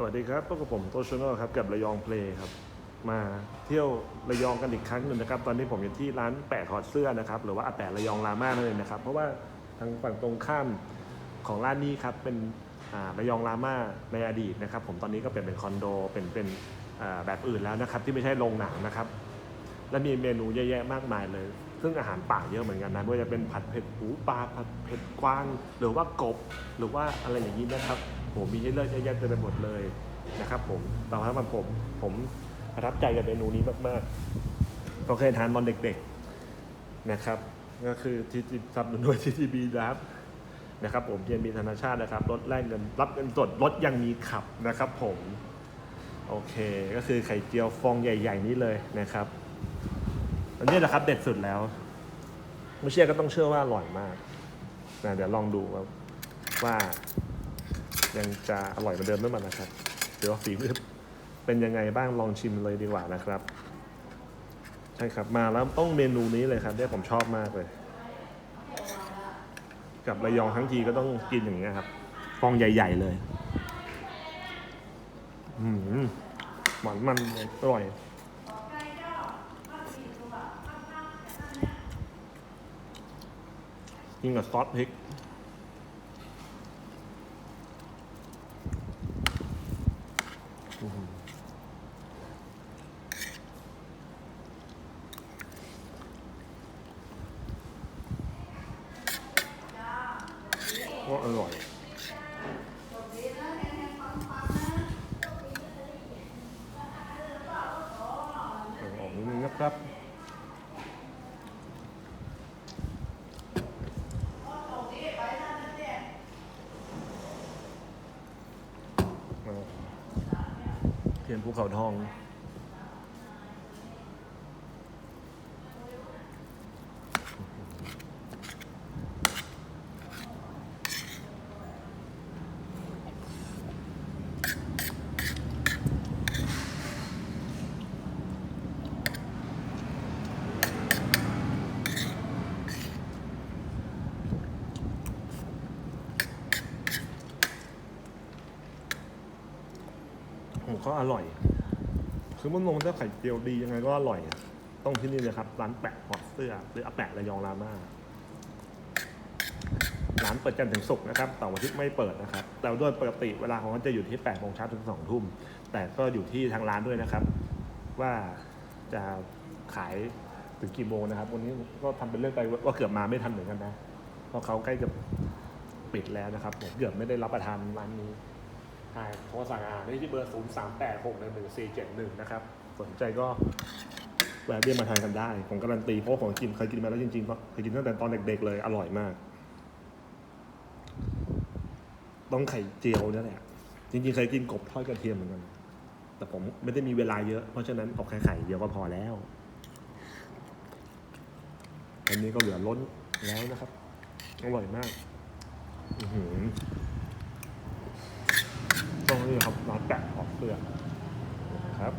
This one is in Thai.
สวัสดีครับพบกับผมโตชโนครับกับระยองเพลย์ครับ มาเที่ยวระยองกันอีกครั้งหนึ่งนะครับ ตอนนี้ผมอยู่ที่ร้านแปะถอดเสื้อนะครับ หรือว่าอาแปะระยองรามานั่นเองนะครับ เพราะว่าทางฝั่งตรงข้ามของร้านนี้ครับเป็นระยองรามาในอดีตนะครับ ผมตอนนี้ก็เปลี่ยนเป็นคอนโดเป็นเป็นแบบอื่นแล้วนะครับ ที่ไม่ใช่โรงหนังนะครับ และมีเมนูเยอะแยะมากมายเลย ซึ่งอาหารป่าเยอะเหมือนกันนะไม่ว่าจะเป็นผัดเผ็ดหูปลาผัดเผ็ดกวาง หรือว่ากบ หรือว่าอะไรอย่างนี้นะครับผมมีให้เลือกเยอะแยะเต็มไปหมดเลยนะครับ ผมแต่ว่ามันผมผมประทับใจกับเมนูนี้มากๆก็เคยทานตอนเด็กๆนะครับ ก็คือที่ที่ซับหนุนด้วยทีทีบีนะครับนะครับ ผมเทีบีธนาชาตินะครับลดแลกเงินรับเงินสดลดยังมีขับนะครับ ผม โอเค ก็คือไข่เจียวฟองใหญ่ ๆ นี้เลยนะครับ อันนี้แหละครับเด็ดสุดแล้ว ไม่เชื่อก็ต้องเชื่อว่าอร่อยมากนะเดี๋ยวลองดูว่าว่า ยังจะอร่อยเหมือนเดิมหรือเปล่านะครับเดี๋ยวาฝีมือเป็นยังไงบ้างลองชิมเลยดีกว่านะครับ ใช่ครับมาแล้วต้องเมนูนี้เลยครับเนี่ยผมชอบมากเลย กับระยองทั้งทีก็ต้องกินอย่างนี้ยครับฟองใหญ่ ๆ เลย อืมหวานมันอร่อย กินกับซอสพริกอื้อหือก็อร่อยเอาออกนิดนึงนะครับ เทียนภูเขาทอง ผมก็อร่อย คือมันลงถ้าไข่เจียวดียังไงก็อร่อย ต้องที่นี่เลยครับ ร้านแปะหอดเสื้อ หรืออาแปะระยองราม่าร้านเปิดจันทร์ถึงศุกร์นะครับต่วันอาทิตย์ไม่เปิดนะครับแต่โดยปกติเวลาของเขาจะอยู่ที่8โมงเช้าถึง2ทุ่ม แต่ก็อยู่ที่ทางร้านด้วยนะครับ ว่าจะขายถึงกี่โมงนะครับ วันนี้ก็ทำเป็นเรื่องไปว่าเกือบมาไม่ทันเหมือนกันนะ เพราะเขาใกล้จะปิดแล้วนะครับผมเกือบไม่ได้รับประทานร้านนี้ ช่โทรสั่งอาหารได้ที่เบอร์ 0 3 8 6 1 1 4 7 1 นะครับ สนใจก็แวะเวียนมาทานกันได้ ผมการันตีเพราะของกินเคยกินมาแล้วจริงๆเพราะเคยกินตั้งแต่ตอนเด็กๆเลย อร่อยมาก ต้องไข่เจียวนี่แหละ จริงๆเคยกินกบทอดกระเทียมเหมือนกัน แต่ผมไม่ได้มีเวลาเยอะ เพราะฉะนั้นเอาแค่ไข่เดียวก็พอแล้ว อันนี้ก็เหลือล้นแล้วนะครับ อร่อยมาก อือหือ ตรงนี้ครับน้องแกะออกเสื้อครับ